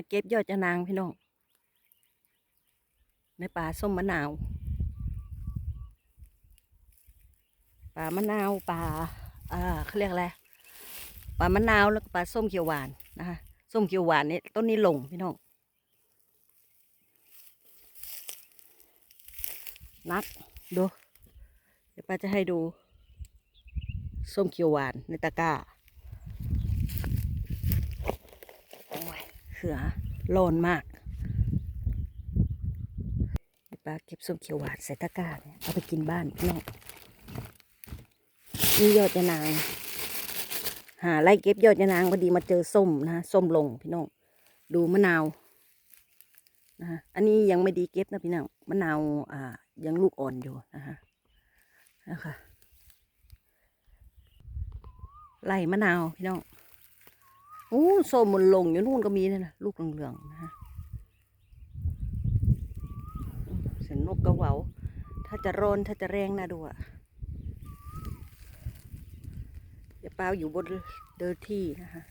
มาเก็บยอดจะนางพี่น้อง ในป่าส้มมะนาว ป่ามะนาวป่าอ่าเขาเรียกอะไร ป่ามะนาวแล้วก็ป่าส้มเขียวหวานนะคะ ส้มเขียวหวานนี่ต้นนี้หลงพี่น้อง นักดู เดี๋ยวป้าจะให้ดู ส้มเขียวหวานในตะกร้า โอ้ย เสือโลนมากเดี๋ยวป้าเก็บส้มเขียวหวานใส่ตะกร้าเนี่ยเอาไปกินบ้านพี่น้องนี่ยอดจะนาง หาไล่เก็บยอดยะนางพอดีมาเจอส้มนะส้มลงพี่น้องดูมะนาวนะะอันนี้ยังไม่ดีเก็บนะพี่น้องมะนาวอ่ายังลูกอ่อนอยู่นะฮะนะคะไล่มะนาวพี่น้อง อ้ส้มมันลงอยู่นู่นก็มีนะนะลูกเหลืองๆนะฮะเสียงนกกระเหวาถ้าจะร้อนถ้าจะแรงนะดูอะอย่าเปล่าอยู่บนเดินที่นะคะ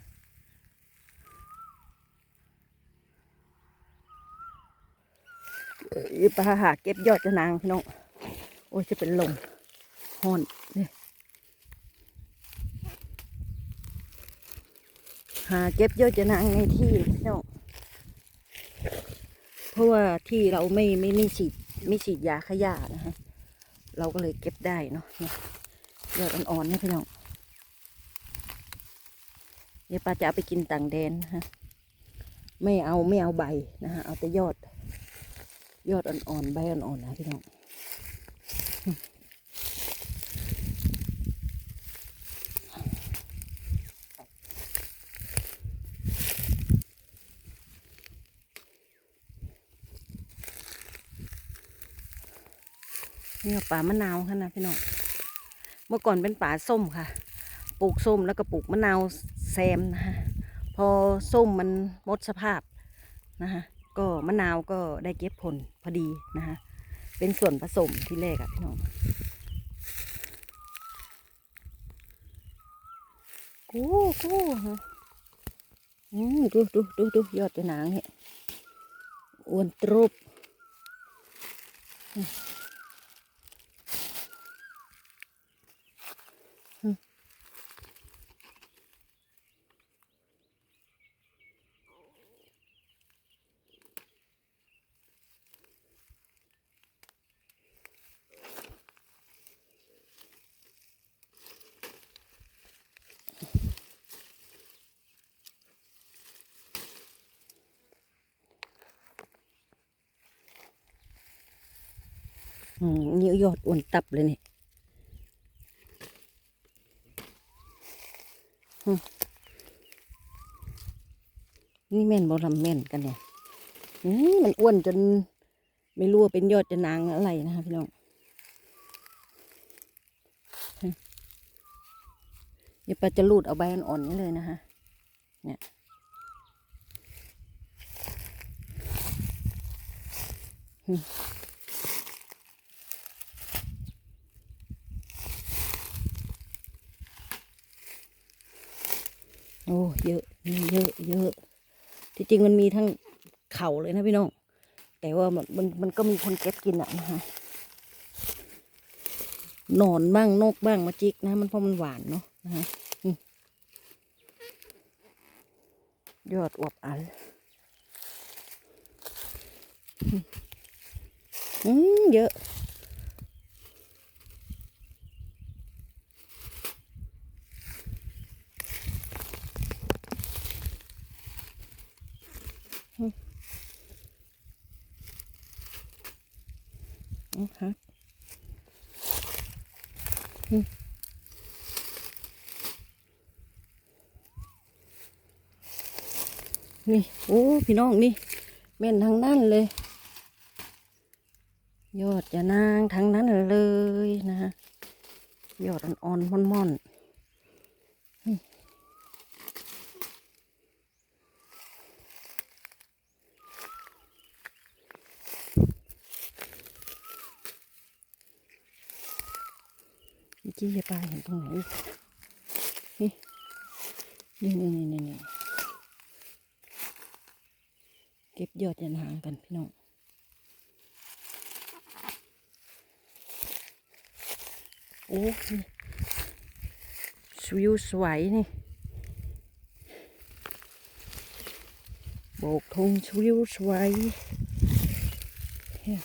อย่าปลาหาเก็บยอดจะนางพี่น้อง โอ้ยจะเป็นลมห่อนนี่ หาเก็บยอดจะนางในที่พี่น้องเพราะว่าที่เราไม่ไม่ไม่ฉีดไม่ฉีดยาขยะนะฮะเราก็เลยเก็บได้เนาะเนี่ยยอดอ่อนๆเนี่ยพี่น้องเดี๋ยวป้าจะเอาไปกินต่างแดนนะฮะไม่เอาไม่เอาใบนะฮะเอาแต่ยอด ยอดอ่อนๆใบอ่อนๆนะพี่น้อง นี่ป่ามะนาวค่ะนะพี่น้องเมื่อก่อนเป็นป่าส้มค่ะ ปลูกส้มแล้วก็ปลูกมะนาวแซมนะฮะพอส้มมันหมดสภาพนะฮะก็มะนาวก็ได้เก็บผลพอดีนะฮะเป็นส่วนผสมที่แรกอะพี่น้องกูกูฮะอืมดูดูดูดูยอดจะหนางเนี่ยอ้วนตรุบ อืมนี่ยอดอ้วนตับเลยนี่นี่แม่นบอลำแม่นกันเนี่ยมันอ้วนจน ไม่รู้ว่าเป็นยอดจะนางอะไรนะคะพี่น้องอืมเดี๋ยวป้าจะรูดเอาใบอ่อนๆนี่เลยนะคะ เนี่ยโอ้ เยอะมีเยอะเยอะที่จริงมันมีทั้งเข่าเลยนะพี่น้อง แต่ว่ามันมันมันก็มีคนเก็บกินอะนะฮะหนอนบ้างนกบ้างมาจิกนะ มันเพราะมันหวานเนาะนะฮะยอดอวบอันอืมเยอะ นะคะอืมนี่ โอ้ พี่น้องนี่แม่นทั้งนั้นเลย ยอดจะนางทั้งนั้นเลยนะฮะยอดอ่อนๆม่อนๆอืมเมื่อ กี้ยายปลาเห็นตรงไหนอีกนี่นี่นี่นี่นี่เก็บยอดยันหางกันพี่น้องโอ้นี่วิวสวยนี่โบกธงวิวสวยเนี่ย